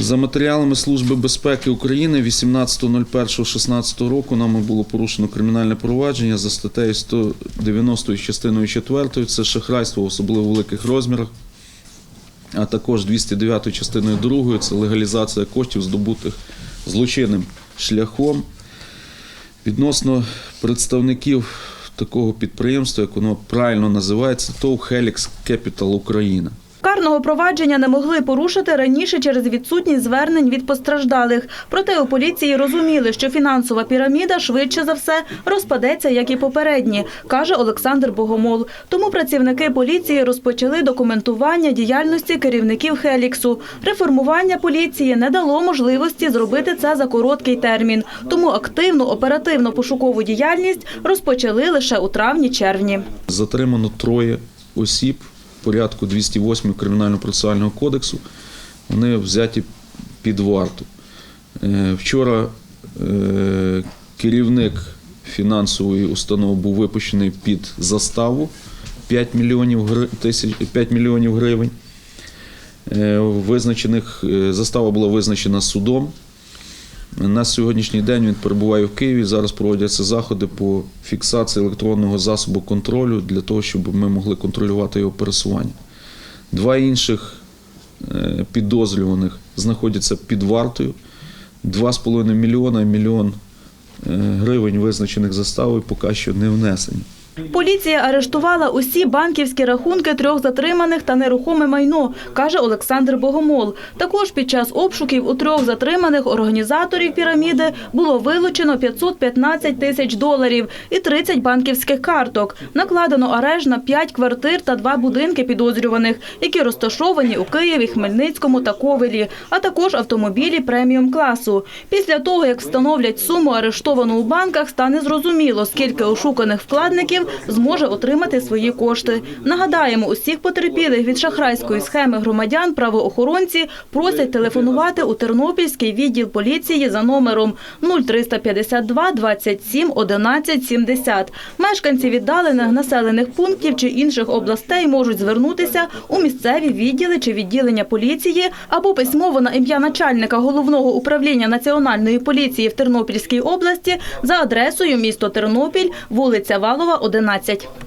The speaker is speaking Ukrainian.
За матеріалами Служби безпеки України 18.01.16 року нами було порушено кримінальне провадження за статтею 190 частиною 4. Це шахрайство в особливо великих розмірах, а також 209 частиною 2. Це легалізація коштів, здобутих злочинним шляхом. Відносно представників такого підприємства, як воно правильно називається, ТОВ Helix Capital Україна. Карного провадження не могли порушити раніше через відсутність звернень від постраждалих. Проте у поліції розуміли, що фінансова піраміда швидше за все розпадеться, як і попередні, каже Олександр Богомол. Тому працівники поліції розпочали документування діяльності керівників Хеліксу. Реформування поліції не дало можливості зробити це за короткий термін. Тому активну оперативно пошукову діяльність розпочали лише у травні-червні. Затримано троє осіб порядку 208 Кримінально-процесуального кодексу. Вони взяті під варту. Е, Вчора е, керівник фінансової установи був випущений під заставу 5 мільйонів, тисяч, 5 мільйонів гривень. Е, Визначених, застава була визначена судом. На сьогоднішній день він перебуває в Києві. Зараз проводяться заходи по фіксації електронного засобу контролю для того, щоб ми могли контролювати його пересування. Два інших е, підозрюваних знаходяться під вартою. 2,5 мільйона і мільйон е, гривень, визначених заставою, поки що не внесені. Поліція арештувала усі банківські рахунки трьох затриманих та нерухоме майно, каже Олександр Богомол. Також під час обшуків у трьох затриманих організаторів піраміди було вилучено 515 тисяч доларів і 30 банківських карток. Накладено арешт на 5 квартир та 2 будинки підозрюваних, які розташовані у Києві, Хмельницькому та Ковелі, а також автомобілі преміум класу. Після того, як встановлять суму арештовану у банках, стане зрозуміло, скільки ошуканих вкладників зможе отримати свої кошти. Нагадаємо, усіх потерпілих від шахрайської схеми громадян правоохоронці просять телефонувати у Тернопільський відділ поліції за номером 0352 27 11 70. Мешканці віддалених населених пунктів чи інших областей можуть звернутися у місцеві відділи чи відділення поліції або письмово на ім'я начальника головного управління Національної поліції в Тернопільській області за адресою місто Тернопіль, вулиця Валова, 11.